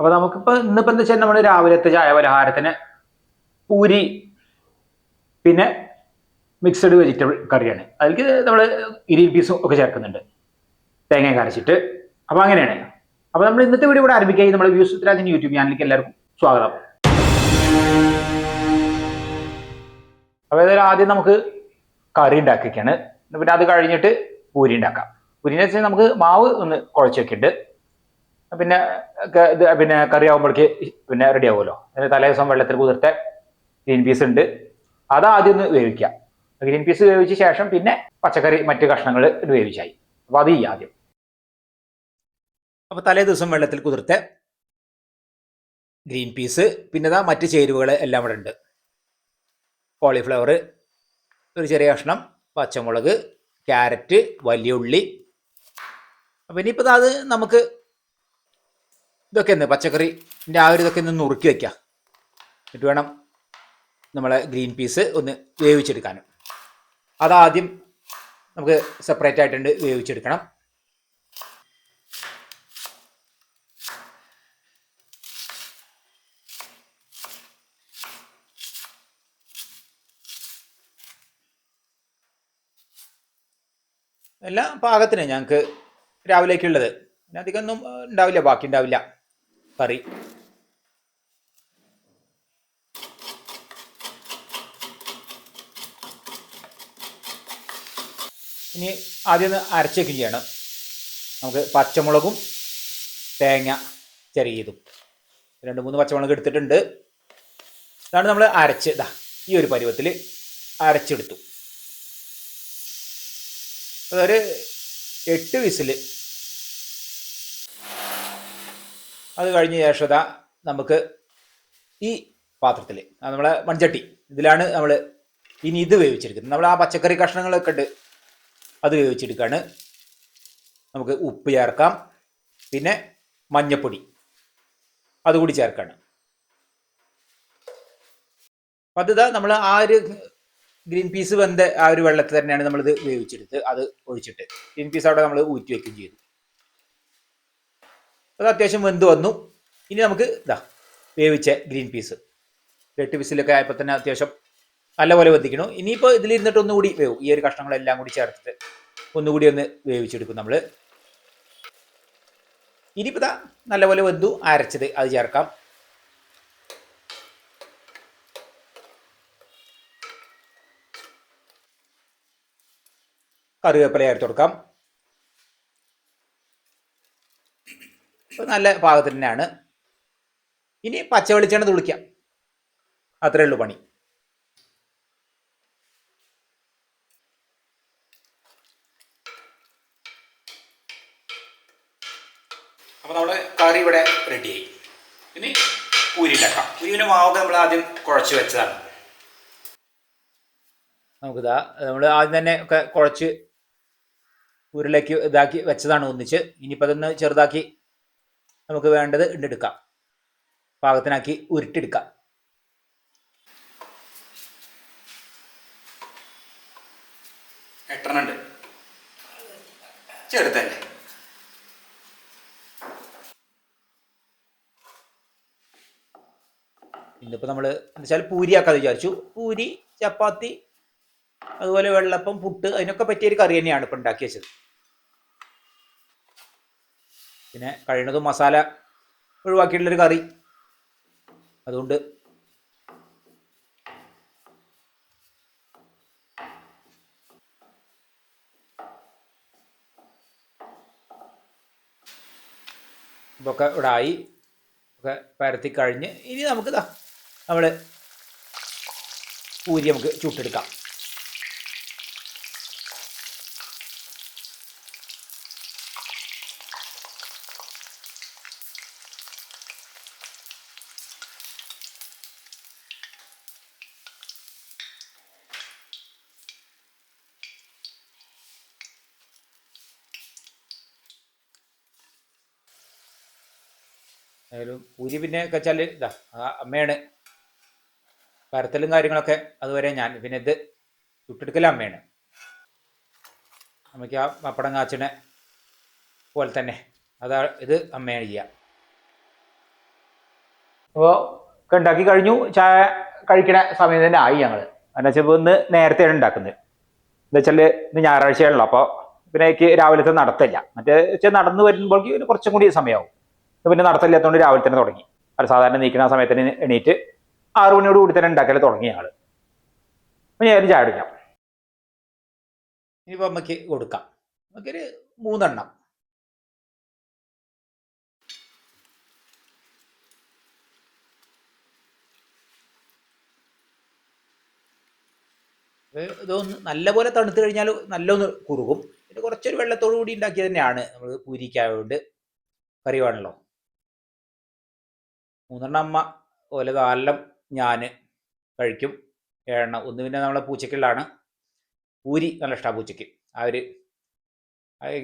അപ്പൊ നമുക്കിപ്പോ ഇന്നിപ്പോ എന്താ വെച്ചാൽ നമ്മൾ രാവിലത്തെ ചായ പലഹാരത്തിന്? പൂരി പിന്നെ മിക്സഡ് വെജിറ്റബിൾ കറിയാണ്. അതിലേക്ക് നമ്മൾ ഇരിയൽ പീസും ഒക്കെ ചേർക്കുന്നുണ്ട്. തേങ്ങ കരച്ചിട്ട്. അപ്പൊ അങ്ങനെയാണ്. അപ്പൊ നമ്മൾ ഇന്നത്തെ വീഡിയോ ഇവിടെ ആരംഭിക്കുകയും നമ്മൾ വ്യൂസ് ഉത്തരാജിന്റെ യൂട്യൂബ് ചാനലിലേക്ക് എല്ലാവർക്കും സ്വാഗതം. അപ്പൊ ആദ്യം നമുക്ക് കറി ഉണ്ടാക്കിയൊക്കെയാണ് പിന്നെ അത് കഴിഞ്ഞിട്ട് പൂരി ഉണ്ടാക്കാം. പൂരിനെ വെച്ചാൽ നമുക്ക് മാവ് ഒന്ന് കുഴച്ചൊക്കെ വെക്കുന്നുണ്ട് പിന്നെ പിന്നെ കറി ആകുമ്പോഴേക്ക് പിന്നെ റെഡി ആവുമല്ലോ തലേ ദിവസം വെള്ളത്തിൽ കുതിർത്ത ഗ്രീൻ പീസ് ഉണ്ട്. അത് ആദ്യം ഒന്ന് വേവിക്കാം ഗ്രീൻ പീസ് വേവിച്ച ശേഷം പിന്നെ പച്ചക്കറി മറ്റു കഷ്ണങ്ങൾ വേവിച്ചായി. അപ്പൊ അത് ചെയ്യാം ആദ്യം. അപ്പൊ തലേ ദിവസം വെള്ളത്തിൽ കുതിർത്ത ഗ്രീൻ പീസ് പിന്നെ ഇതാ മറ്റ് ചേരുവകൾ എല്ലാം ഇവിടെ ഉണ്ട്. കോളിഫ്ലവർ ഒരു ചെറിയ കഷ്ണം പച്ചമുളക് ക്യാരറ്റ് വലിയ ഉള്ളി. അപ്പം ഇനിയിപ്പോൾ അത് നമുക്ക് ഇതൊക്കെ ഒന്ന് പച്ചക്കറിന്റെ ആ ഒരു ഇതൊക്കെ ഒന്ന് നുറുക്കി വെക്കാം. എന്നിട്ട് വേണം നമ്മളെ ഗ്രീൻ പീസ് ഒന്ന് വേവിച്ചെടുക്കാനും അതാദ്യം നമുക്ക് സെപ്പറേറ്റ് ആയിട്ടുണ്ട് വേവിച്ചെടുക്കണം. എല്ലാം പാകത്തിന് ഞങ്ങൾക്ക് രാവിലേക്കുള്ളത്. പിന്നെ അധികം ഒന്നും ഉണ്ടാവില്ല ബാക്കി ഉണ്ടാവില്ല. കറി. ഇനി ആദ്യം ഒന്ന് അരച്ചേക്കും ചെയ്യണം നമുക്ക് പച്ചമുളകും തേങ്ങ ചെറിയതും. രണ്ട് മൂന്ന് പച്ചമുളക് എടുത്തിട്ടുണ്ട്. ഇതാണ് നമ്മൾ അരച്ച് ഇതാ ഈ ഒരു പരുവത്തിൽ അരച്ചെടുത്തു. അതൊരു എട്ട് വിസിൽ അത് കഴിഞ്ഞ ശേഷം നമുക്ക് ഈ പാത്രത്തിൽ നമ്മളെ മൺചട്ടി ഇതിലാണ് നമ്മൾ ഇനി ഇത് വേവിച്ചെടുക്കുന്നത്. നമ്മൾ ആ പച്ചക്കറി കഷ്ണങ്ങളൊക്കെ ഉണ്ട് അത് വേവിച്ചെടുക്കുകയാണ് നമുക്ക് ഉപ്പ് ചേർക്കാം. പിന്നെ മഞ്ഞപ്പൊടി അതുകൂടി ചേർക്കാണ്. അപ്പം നമ്മൾ ആ ഒരു ഗ്രീൻ പീസ് വെന്ത ആ ഒരു വെള്ളത്തിൽ തന്നെയാണ് നമ്മളിത് വേവിച്ചെടുത്ത് അത് ഒഴിച്ചിട്ട്. ഗ്രീൻ പീസ് അവിടെ നമ്മൾ ഊറ്റി വയ്ക്കുകയും ചെയ്തു. അത് അത്യാവശ്യം വെന്ത് വന്നു. ഇനി നമുക്ക് ഇതാ വേവിച്ച ഗ്രീൻ പീസ്. എട്ട് പീസിലൊക്കെ ആയപ്പോൾ തന്നെ അത്യാവശ്യം നല്ലപോലെ വെന്തിക്കണു ഇനിയിപ്പോൾ ഇതിലിരുന്നിട്ട് ഒന്നുകൂടി വേവും. ഈ ഒരു കഷ്ണങ്ങളെല്ലാം കൂടി ചേർത്തിട്ട് ഒന്നുകൂടി ഒന്ന് വേവിച്ചെടുക്കും നമ്മൾ ഇനിയിപ്പോൾ ഇതാ നല്ലപോലെ വെന്തു. അരച്ചത് അത് ചേർക്കാം. കറിവേപ്പില ചേർത്ത് കൊടുക്കാം. നല്ല പാകത്തിന് തന്നെയാണ്. ഇനി പച്ച വെളിച്ചെണ്ണ തുളിക്കാം അത്രേ ഉള്ളൂ പണി. അപ്പോൾ നമ്മുടെ കറി ഇവിടെ റെഡിയായി ഇനി പൂരി ഉണ്ടാക്കാം. പൂരിന്റെ മാവൊക്കെ നമ്മൾ ആദ്യം കുഴച്ച് വെച്ചതാണ്. നമുക്കിതാ നമ്മൾ ആദ്യം തന്നെ ഒക്കെ കുഴച്ച് ഉരുളേക്ക് ഇതാക്കി വെച്ചതാണ് ഒന്നിച്ച്. ഇനിയിപ്പോൾ അതൊന്ന് ചെറുതാക്കി നമുക്ക് വേണ്ടത് ഇണ്ടെടുക്കാം. പാകത്തിനാക്കി ഉരുട്ടിയെടുക്കാം. എട്ടെണ്ണുണ്ട് ചെറുതല്ലേ? ഇന്നിപ്പോൾ നമ്മൾ എന്താ വെച്ചാൽ പൂരിയാക്കാതെ വിചാരിച്ചു. പൂരി ചപ്പാത്തി അതുപോലെ വെള്ളപ്പം പുട്ട് അതിനൊക്കെ പറ്റിയ ഒരു കറി തന്നെയാണ് ഇപ്പം ഉണ്ടാക്കി വെച്ചത്. പിന്നെ കഴിയുന്നതും മസാല ഒഴിവാക്കിയിട്ടുള്ളൊരു കറി. അതുകൊണ്ട് ഇതൊക്കെ ഇവിടെ ആയി ഒക്കെ പരത്തി കഴിഞ്ഞ് ഇനി നമുക്ക് നമ്മൾ പൂരി നമുക്ക് ചുട്ടെടുക്കാം. ഏതായാലും പൂരി പിന്നെ വെച്ചാൽ ഇതാ ആ അമ്മയാണ്. പരത്തലും കാര്യങ്ങളൊക്കെ അതുവരെ ഞാൻ. പിന്നെ ഇത് ചുട്ടെടുക്കൽ അമ്മയാണ്. അമ്മയ്ക്ക് ആ പപ്പടം കാച്ചിനെ പോലെ തന്നെ. അതാ ഇത് അമ്മയാണ് ചെയ്യുക അപ്പോൾ ഉണ്ടാക്കി കഴിഞ്ഞു. ചായ കഴിക്കണ സമയം തന്നെ ആയി ഞങ്ങൾ കാരണം വെച്ചാൽ ഇന്ന് നേരത്തെയാണ് ഉണ്ടാക്കുന്നത്. എന്താ വെച്ചാൽ ഇന്ന് ഞായറാഴ്ചയാണല്ലോ. അപ്പോൾ പിന്നെ എനിക്ക് രാവിലത്തെ നടത്തില്ല. മറ്റേ വെച്ചാൽ നടന്നു വരുമ്പോഴേക്ക് കുറച്ചും കൂടി സമയമാവും. പിന്നെ നടത്തില്ലാത്തതുകൊണ്ട് രാവിലെ തന്നെ തുടങ്ങി. അത് സാധാരണ നീക്കുന്ന ആ സമയത്തിന് എണീറ്റ് ആറു മണിയോട് കൂടി തന്നെ ഉണ്ടാക്കൽ തുടങ്ങി ആൾ. അപ്പം ഞാൻ ചായ കുടിക്കാം. ഇനിയിപ്പോൾ അമ്മയ്ക്ക് കൊടുക്കാം. നമുക്കൊരു മൂന്നെണ്ണം. ഇത് ഇതൊന്ന് നല്ലപോലെ തണുത്ത് കഴിഞ്ഞാൽ നല്ലൊന്ന് കുറുകും. പിന്നെ കുറച്ചൊരു വെള്ളത്തോടു കൂടി ഉണ്ടാക്കിയത് തന്നെയാണ് നമ്മൾ പൂരിക്കായതുകൊണ്ട് കറിവാണല്ലോ മൂന്നെണ്ണം അമ്മ അതുപോലെ നാലെണ്ണം ഞാൻ കഴിക്കും. ഏഴെണ്ണം ഒന്ന് പിന്നെ നമ്മളെ പൂച്ചക്കുള്ളതാണ് പൂരി നല്ല ഇഷ്ടമാണ് പൂച്ചയ്ക്ക്. അവർ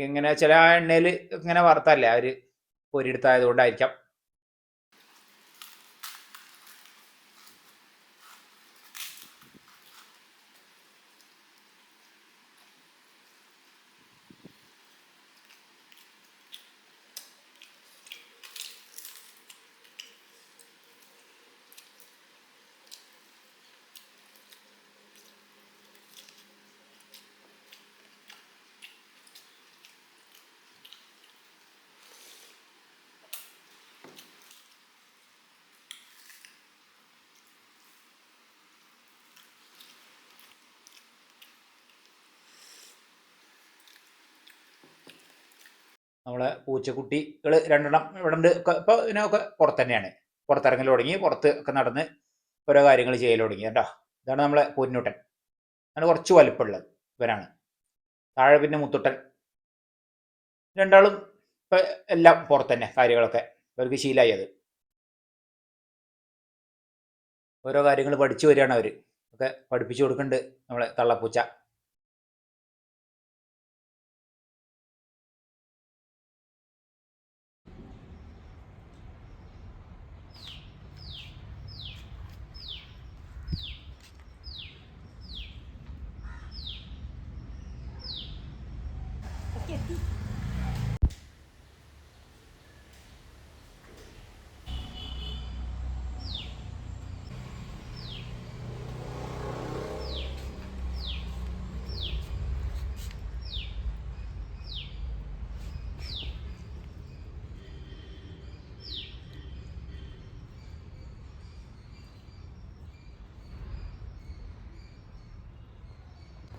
ഇങ്ങനെ ചില എണ്ണയിൽ ഇങ്ങനെ വറുത്തല്ലേ അവർ പൊരിയെടുത്തായത് പൊരിയെടുത്തായതുകൊണ്ടായിരിക്കാം. നമ്മളെ പൂച്ചക്കുട്ടികൾ രണ്ടെണ്ണം ഇവിടെ ഉണ്ട് ഇപ്പോൾ ഇതിനൊക്കെ പുറത്ത് തന്നെയാണ് പുറത്തിറങ്ങൽ തുടങ്ങി പുറത്ത് ഒക്കെ നടന്ന് ഓരോ കാര്യങ്ങൾ ചെയ്യൽ തുടങ്ങി കേട്ടോ ഇതാണ് നമ്മളെ പൊന്നൂട്ടൻ. അങ്ങനെ കുറച്ച് വലിപ്പമുള്ളത് ഇവരാണ് താഴെ പിന്നെ മുത്തുട്ടൻ. രണ്ടാളും ഇപ്പം എല്ലാം പുറത്ത് തന്നെ കാര്യങ്ങളൊക്കെ. ഇവർക്ക് ശീലമായി അത്. ഓരോ കാര്യങ്ങൾ പഠിച്ചു വരികയാണ് അവർ ഒക്കെ പഠിപ്പിച്ചു കൊടുക്കുന്നുണ്ട് നമ്മളെ തള്ളപ്പൂച്ച.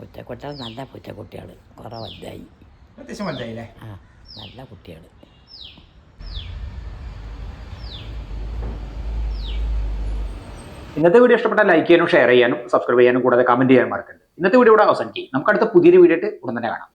പൂച്ചക്കുട്ടികൾ നല്ല പൂച്ചക്കുട്ടികൾ കുറേ വലുതായി അത്യാവശ്യം വലുതായില്ലേ? ആ നല്ല കുട്ടികൾ ഇന്നത്തെ വീഡിയോ ഇഷ്ടപ്പെട്ടാൽ ലൈക്ക് ചെയ്യാനും ഷെയർ ചെയ്യാനും സബ്സ്ക്രൈബ് ചെയ്യാനും കൂടാതെ കമന്റ് ചെയ്യാനും മറക്കരുത്. ഇന്നത്തെ വീഡിയോ ഇവിടെ അവസാനിക്കും നമുക്ക് അടുത്ത പുതിയൊരു വീഡിയോ ആയിട്ട് ഉടൻ തന്നെ കാണാം.